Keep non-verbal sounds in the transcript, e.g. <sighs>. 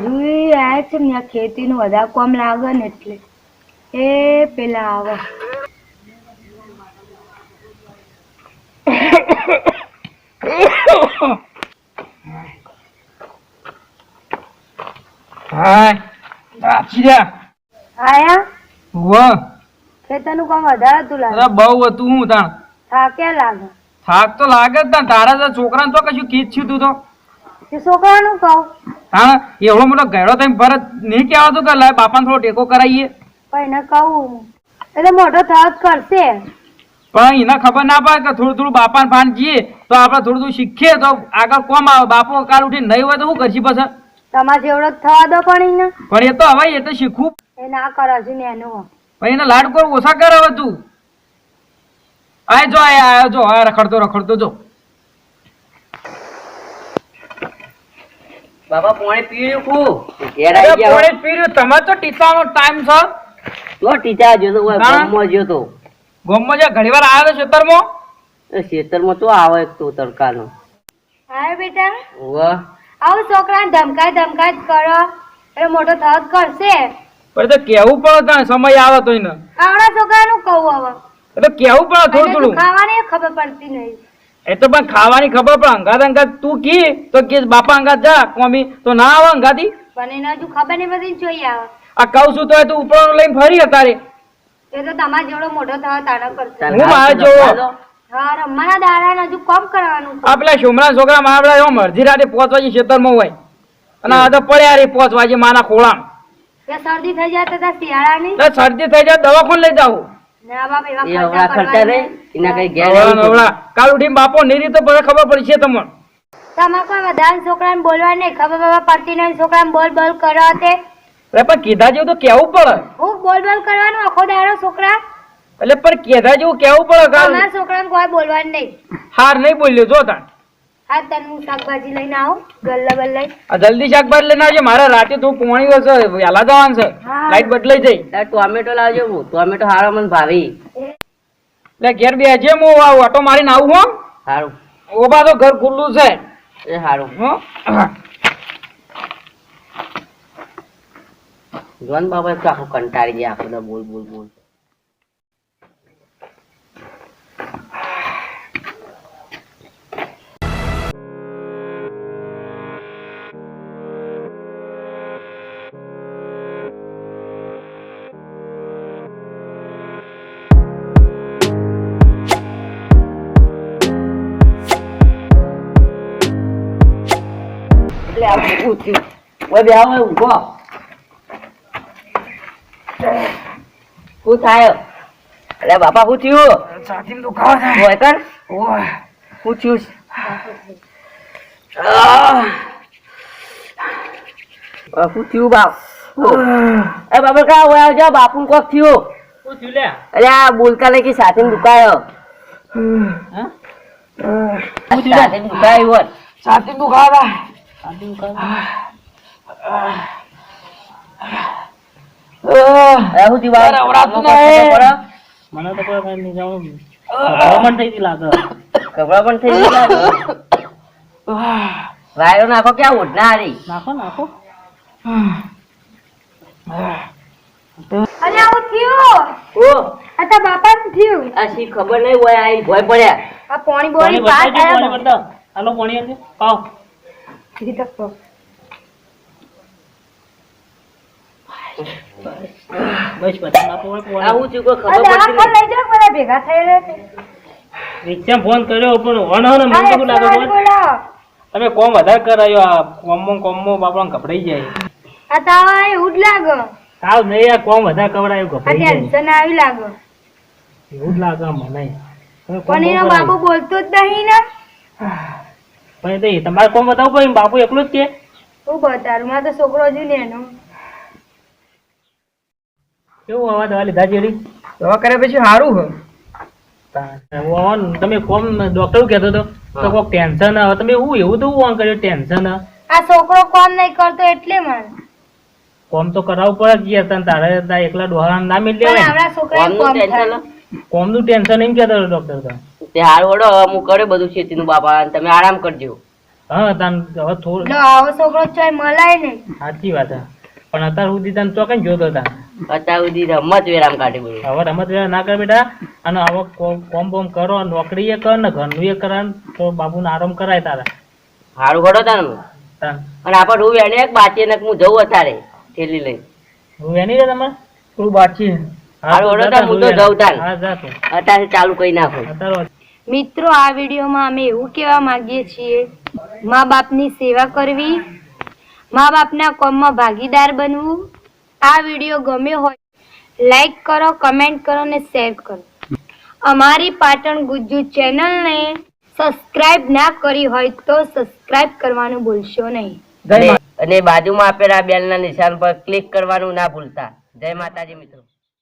હજુ આવ્યા છે ને ખેતીનું વધારે કોમ લાગે ને એટલે. એ પેલા આવે. હાય આયા? ખેતરનું કામ વધારે તું લાગે. અરે બહુ હતું હું તાણ. થાક્યા લાગે? થાક તો લાગે જ તારા છોકરાને તો કશું કીધ તો તે. છોકરાનું કહું. તાણ એવડો મોટો ગયડો થઈને ભરત નહીં કહેવાતું કે લાય બાપાને થોડો ટેકો કરાવીએ. પણ એને કહું એટલે મોટો થત કરશે. પણ એને ખબર ના પડે કે થોડું થોડું બાપાને ભાન જઈએ તો આપણે થોડું થોડું શીખીએ તો આગળ કોમ આવે. બાપો કાલ ઉઠીને નહીં હોય તો શું કરશી પછી? તમારે જેવડો થવા દો પણ એને. પણ એ તો હવે એ તો શીખવું. એ ના કરે હજુ ને એનું પણ એને લાડ ઓછા કરે હવે તું. આય જો આય આયો જો આ રખડતો રખડતો જો. બાબા પાણી પીર્યું કુ? ઘેર આવી ગયા પોણી પીર્યું તમે તો ટીચાનો ટાઈમ છે. તો ટીચા જો તો હા? જો તો. ગોમમાં જે ઘણીવાર આવે છે ખેતરમાં એ ખેતરમાં તો આવે એક તો તડકાનો. હા બેટા. વાહ આવ છોકરાને ધમકાય ધમકાય જ કરો. એટલે મોટો થત કરશે. પણ તો કેવું પડે તાણે? સમય આવે તો એને આવડા છોકરાનું કહું હવે. એટલે તો કેવું પડે? થોડું થોડું. ખાવાની ખબર પડતી નહીં. એ તો પણ ખાવાની ખબર પણ અંગાત અંગાત તું કી? તો કે બાપા અંગાત જા કોમી. તો ના આવે અંગાતી? પણ એને હજુ ખબર નહીં બધી જોઈ આવે. આ કહું છું તો તું ઉપરનું લઈને ફરી અતારે. એ તો તમારે જેવડો મોટો તાનો કરશે ચાલ હું મારા જોવો. હા રમવાના દાડા હજુ કોમ કરવાનું. આ પેલા છોમરા છોકરા મારા પેલા એવો મરજી રાતે પાંચ વાગે ખેતરમાં હોય. અને આ તો પડ્યા રે પાંચ વાગે માના ખોળામ. સર્દી શરદી થઈ જાય તો તાર શિયાળાની? સર્દી શરદી થઈ જાય દવાખાને લઈ જાવ એ હવડા ખર્ચા ખર્ચા રે એના કઈ ઘેર હવળા કાલ ઉઠીને બાપો નહીં રહી પછી ખબર પડશે તમને. તમારે કોઈ વધારે છોકરાને બોલવા નહીં. ખબર બાબા પડતી નહીં છોકરાને બોલ બોલ કરો તે. અરે પણ કીધા જેવું તો કેવું પડે? હું બોલ બોલ કરવાનું આખો દાડો છોકરા. એટલે પણ કીધા જેવું કેવું પડે કાલ? તમારા છોકરાને કોઈ બોલવાનું નહીં. હાર નહીં બોલ્યો જો તાણ હા તને હું શાકભાજી લઈને આવું ગલ્લા બલ્લા જલ્દી શાકભાજી લઈને આવજો મારે રાતે તું પોણી હશે વહેલા જવાનું છે. લાઈટ બદલાઈ જઈ ટોમેટો લાવજો હું. ટોમેટો હારો મને ભાવી. એટલે ઘેર બે જે હું ઓટો મારીને આવું હું. સારું ઓબા તો ઘર ખુલ્લું છે. એ સારું હો. જોન બાબા તો આખું કંટાળી ગયા આખું બોલ બોલ બોલ. એટલે આ શું થયું ઓય બે આવો ઊભો શું થાય અરે બાપા શું થયું છાતીમાં દુખાવો થાય હોય કર. શું થયું શું થયું બાપ એ બાપા કા હોય આવજો બાપુ કોક થયું શું થયું લે અરે આ બોલકા લઈ સાથે દુખાયો હા? સાથે દુખાયો છાતી દુખાવો બાપ? અવરાતું કોક નહીં. ખબર પડે? મને તો કોઈ કઈ નહીં જાણું ગભરામણ થઈ ગઈ લાગે ગભરા પણ થઈ ગઈ લાગે. વાયરો નાખો ક્યાં ઓઢના હારી નાખો નાખો અરે આવું થયું ઓ આ બાપાને થયું આ શી ખબર નહીં હોય આઈને ભોય પડ્યા આ પોણી પાણી બોળી પાસ બતાવજો, પાણી આવ્યા બતાવો. પાણી આપજો બસ બધા નાખો હોય આવું થયું કોઈ ખબર પડતી નહીં લઈ જાઓ બધા ભેગા થયેલા છે. રિક્ષામાં ફોન કર્યો? પણ વણ હો મને તો લાગે આ ખબર? બોલાવો. તમે કોમ વધારે કરાયો આ કોમમાં કોમમાં બાપડા ગભરાઈ જાય. આ તાવ એવું જ લાગે. સાવ નહીં આ કોમ વધારે કવડાયું ગભરાઈ જાય. ટેન્શન આવી લાગે. એવું જ લાગે મને. પણ એનો બાપુ બોલતો જ નહીં ને. <sighs> પણ એ તો એ તમારે કોમ બતાવવું પડે? બાપુ એકલું જ કે. હું બતાડું મારો તો છોકરો જ ને એનો. કેવું હવા દવા લીધા જેડી દવા કરે પછી સારું હોય ઓન તમે કોમ ડોક્ટર કહેતો હતો? તો કોક ટેન્શન આવે. તમે હું એવું તો ઓન કર્યું? ટેન્શન આ છોકરો કોમ નહીં કરતો એટલે મને. કોમ તો કરાવવું પડે જ યાર. તને તારે તારા એકલા ડોહારા ના કોમનું કોમ. કોમનું ટેન્શન એમ કહેતો હતો ડોક્ટર તો. તે હાર ઓડો હું કર્યો બધું ખેતીનું બાપા તમે આરામ કરજો. હા તાન હવે થોડું આવો છોકરો છે મલાય ને. સાચી વાત પણ અત્યાર સુધી તને ચોકન જોતો હતા અત્યાર સુધી રમત વેરામ કાઢી બોલ. હવે રમત વેરામ ના કર બેટા અને હવે કોમ બોમ કરો નોકરી એ કર ને ઘરનું એ કર તો બાબુને આરામ કરાય તારા. હારું ઘડો તાન અને આપણે હું એને એક બાચી ને હું જઉં અત્યારે થેલી લઈ હું એની રે તમે હું બાચી. હારું, ઘડો તાન, હું તો જઉં તાન. હા જા તું. અત્યારે ચાલુ કરી નાખો. અત્યારે મિત્રો, આ વિડીયોમાં અમે એવું કહેવા માંગીએ છીએ, મા બાપની સેવા કરવી, મા બાપના કોમમાં ભાગીદાર બનવું. આ વીડિયો ગમ્યો હોય, લાઈક કરો, કમેન્ટ કરો અને શેર કરો. અમારી પાટણ ગુજ્જુ ચેનલને સબસ્ક્રાઇબ ના કરી હોય તો સબસ્ક્રાઇબ કરવાનું ભૂલશો નહીં. અને બાજુમાં આપેલા બેલના નિશાન પર ક્લિક કરવાનું ના ભૂલતા. જય માતાજી મિત્રો.